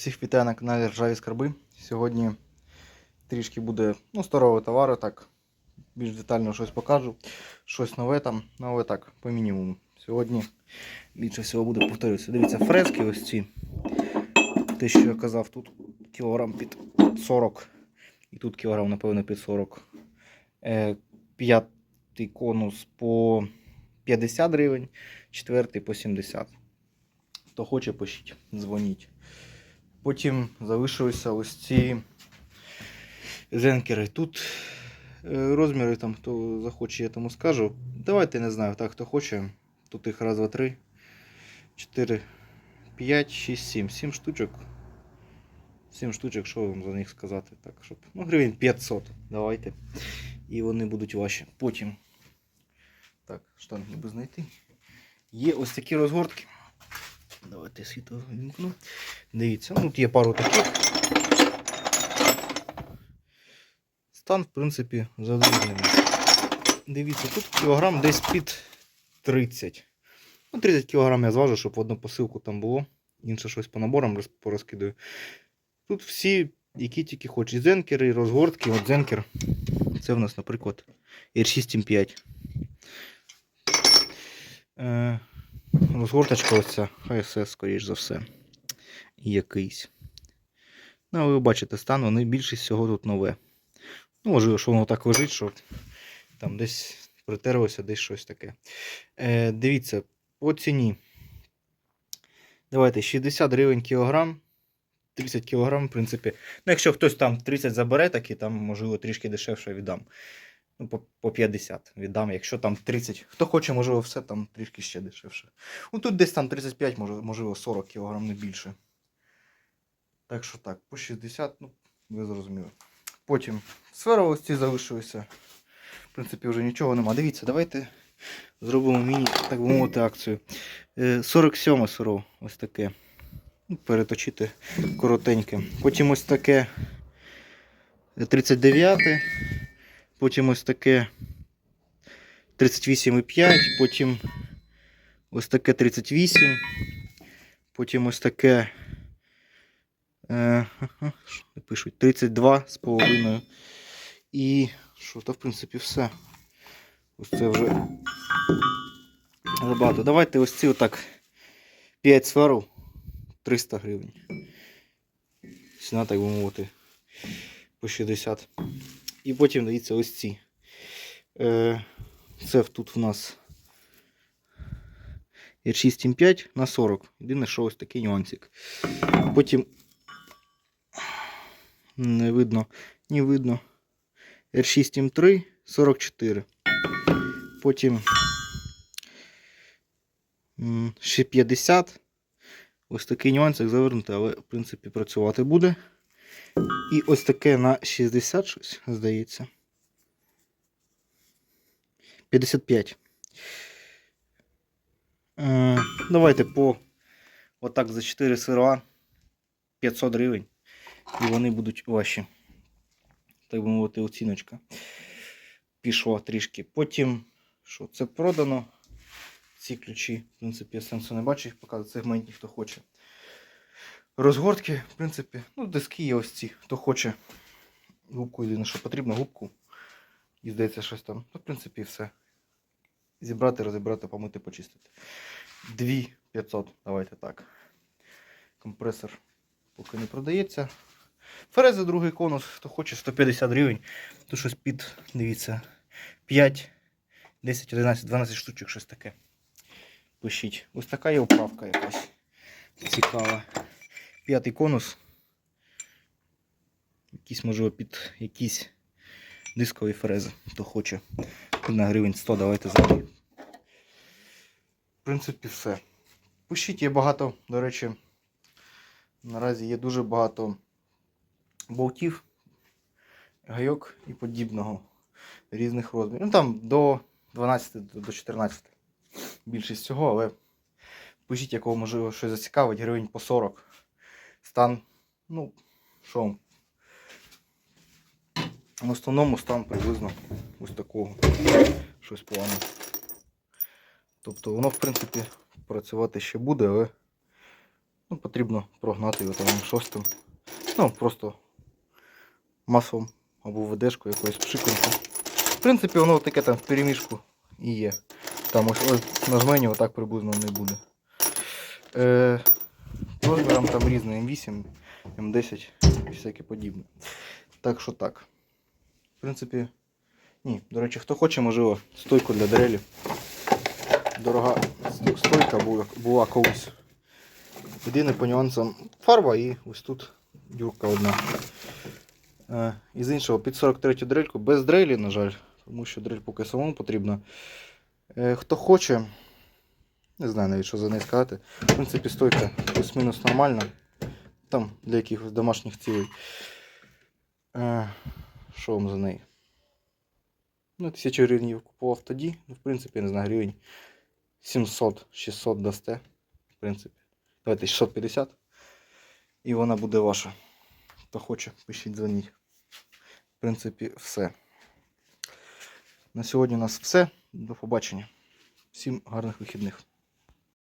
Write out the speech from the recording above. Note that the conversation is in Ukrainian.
Всіх вітаю на каналі Ржаві Скарби. Сьогодні трішки буде ну, старого товару, так більш детально щось покажу. Щось нове там, ну, але так, по мінімуму. Сьогодні більше всього буде повторюватися. Дивіться, фрески ось ці. Те, що я казав, тут кілограм під 40. І тут кілограм, напевно, під 40. Е, п'ятий конус по 50 гривень, четвертий по 70. Хто хоче, пишіть, дзвоніть. Потім залишилися ось ці зенкери. Тут е, розміри, там, хто захоче, я тому скажу. Давайте не знаю, так, хто хоче. Тут їх раз, два, три, чотири, п'ять, шість, сім. Сім штучок. Сім штучок, що вам за них сказати? Так, щоб. Ну, гривень 500. Давайте. І вони будуть ваші. Потім. Так, штанги ніби знайти. Є ось такі розгортки. Давайте світло вімкну. Дивіться, ну тут є пару таких. Стан, в принципі, задовільний. Дивіться, тут кілограм десь під 30. Ну, 30 кілограм я зважу, щоб в одну посилку там було. Інше щось по наборам порозкидаю. Тут всі, які тільки хочуть. І Зенкери, і розгортки. От зенкер. Це в нас, наприклад, R6M5. Е, розгорточка ось ця HSS, скоріш за все. Якийсь. Ну, ви бачите, стан, вони більшість всього тут нове. Ну, можливо, що воно так лежить, що там десь притерлося, десь щось таке. Е, дивіться, по ціні. Давайте 60 гривень кілограм. 30 кілограм, в принципі. Ну, якщо хтось там 30 забере, такі там, можливо, трішки дешевше віддам. Ну, по, по 50 віддам. Якщо там 30. Хто хоче, можливо, все там трішки ще дешевше. Ну тут десь там 35, може, можливо, 40 кг, не більше. Так що так, по 60, ну, ви зрозуміли. Потім сфера ось ці залишилися. В принципі, вже нічого нема. Дивіться, давайте зробимо міні, так би мовити, акцію. Е, 47 сиро, ось таке. Ну, Переточити коротеньке. Потім ось таке е, 39. Потім ось таке 38,5, потім ось таке 38, потім ось таке е, пишуть 32 з половиною. І що, то в принципі все. Ось це вже забагато. Давайте ось ці отак 5 сферу 300 гривень. Ціна, так би мовити, по 60. І потім дивіться ось ці. Е, Це тут в нас R6M5 на 40. Єдине, що ось такий нюансик. Потім не видно, не видно. R6M3 44. Потім ще 50. Ось такий нюансик завернутий, але в принципі працювати буде. І ось таке на 60 щось, здається. 55. Е, давайте по отак за 4 сира 500 гривень. І вони будуть ваші. Так би мовити, оціночка. Пішла трішки. Потім, що це продано. Ці ключі, в принципі, я сенсу не бачу їх показувати. Сегментні, хто хоче. Розгортки, в принципі, ну, диски є ось ці. Хто хоче губку, єдине, що потрібно, губку. І здається, щось там. Ну, в принципі, все. Зібрати, розібрати, помити, почистити. 2500, давайте так. Компресор поки не продається. Фреза другий конус, хто хоче 150 гривень. Тут щось під, дивіться, 5, 10, 11, 12 штучок, щось таке. Пишіть. Ось така є оправка якась. Цікава. П'ятий конус. Якийсь, можливо, під якісь дискові фрези, хто хоче. На гривень 100 давайте заберемо. В принципі, все. Пишіть, є багато, до речі, наразі є дуже багато болтів, гайок і подібного різних розмірів. Ну там до 12 до 14. Більшість цього, але пишіть, якого можливо щось зацікавить, гривень по 40. Стан, ну, що? В основному стан приблизно ось такого. Щось плану. Тобто воно, в принципі, працювати ще буде, але Ну, потрібно прогнати його там шостим. Ну, просто маслом або ведешкою якоюсь пшиканку. В принципі, воно таке там в перемішку і є. Там ось, ось на жмені отак приблизно не буде. Е, розміром там різний М8, М10 і всяке подібне. Так що так. В принципі, ні. До речі, хто хоче, можливо, стойку для дрелі. Дорога стойка була, була колись. Єдине по нюансам фарба і ось тут дюрка одна. Е, і з іншого під 43 дрельку без дрелі, на жаль, тому що дрель поки самому потрібна. Е, хто хоче, не знаю навіть, що за неї сказати. В принципі, стойка плюс-мінус нормальна. Там для якихось домашніх цілей. Е, що вам за неї? Ну, 1000 гривень я купував тоді. Ну, в принципі, я не знаю, гривень 700-600 дасте. В принципі. Давайте 650. І вона буде ваша. Хто хоче, пишіть, дзвоніть. В принципі, все. На сьогодні у нас все. До побачення. Всім гарних вихідних.